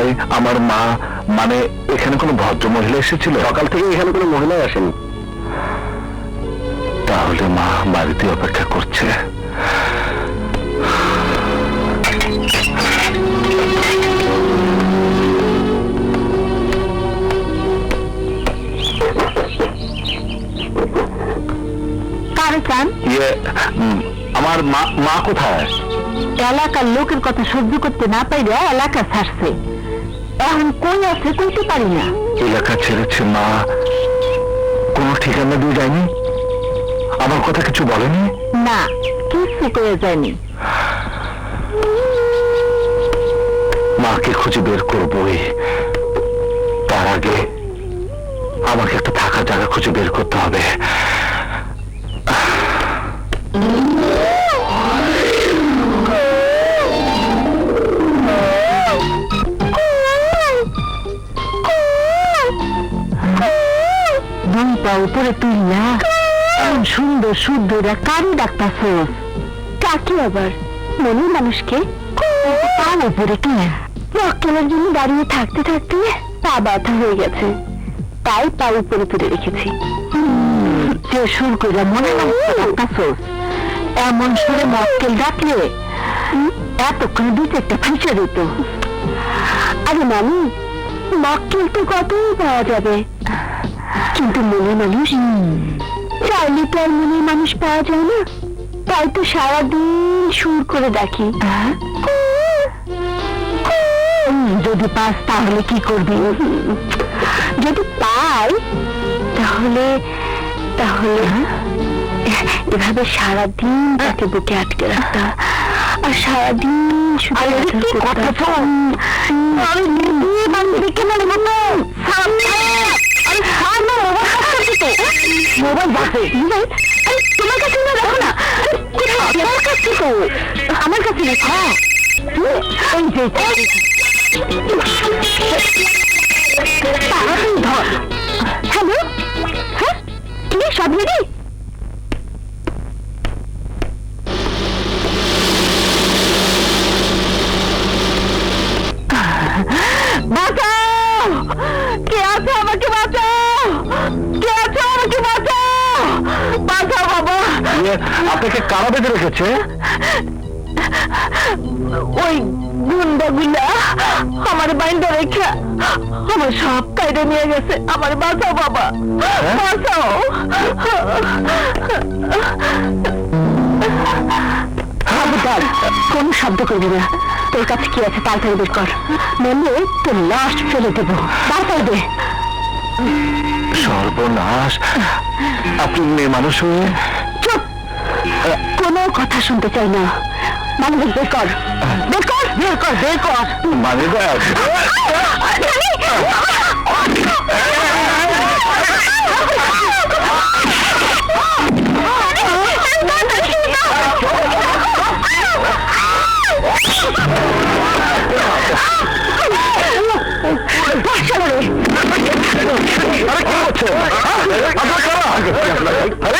ভাই আমার মা মানে এখানে কোনো ভদ্র মহিলা এসেছিল? সকাল থেকে এখানে কোনো মহিলাই আসেনি। তাহলে মা বাড়িতে অপেক্ষা করছে। ইয়ে আমার মা মা কোথায়? এলাকার লোকের কথা সহ্য করতে না পাইলে এলাকা ছাড়ছে। এখন কই আছে কইতে পারি না। এলাকা ছেড়েছে মা। কোনো ঠিকানা দিয়ে যায়নি? আমার কথা কিছু বলেনি? না কিছু করে যায়নি। মাকে খুঁজে বের করবই তার আগে আমাকে একটা থাকার জায়গা খুঁজে বের করতে হবে। পা উপরে তুললা এমন সুন্দর শুদ্ধ কারি ডাক্তার কাকে আবার। মনে মানুষকে পা উপরে কে? মক্কেলের জন্য দাঁড়িয়ে থাকতে থাকতে পা ব্যথা হয়ে গেছে। তাই পা উপরে তুলে রেখেছি। যে সুর করে মনে মানুষকে এমন সুরে মক্কেল ডাকলে এতক্ষণ দু চারটা ফাঁসে দিত। আরে মামি, মক্কেল তো কতই পাওয়া যাবে? কিন্তু মনে মানুষ চাইলে তো আর মনে মানুষ পাওয়া যায় না। তাই তো সারাদিন সুর করে ডাকি যদি পাস তাহলে কি করবি? যদি পাই তাহলে তাহলে এভাবে সারাদিন তাকে বুকে আটকে রাখতাম আর সারাদিন শুধু কথা আমি নিজে বান্ধবীকে মনে মতো মোবাইল তোমার কাছে না রাখো না। কোথায়? আমার কাছে তো। আমার কাছে না হ্যাঁ। এই যে হ্যালো? হ্যাঁ? কি সব রেডি? ইয়ে, আপনাকে কারা বেঁধে রেখেছে? ওই গুন্ডাগুলা আমার বাইন্দা রেখা আমার সব কাইডে নিয়ে গেছে। আমার বাঁচাও বাবা বাঁচাও। খবরদার কোন শব্দ করবি না? তোর কাছে কি আছে তাড়াতাড়ি বের কর। নইলে তোর লাশ ফেলে দেবো। তাড়াতাড়ি দে। সর্বনাশ। আপনি মেয়ে মানুষ হয়ে কোনো কথা শুনতে চাই না মানবিক বের কর বের কর বের কর বের কর মানে আরে কি হচ্ছে আপনার কারা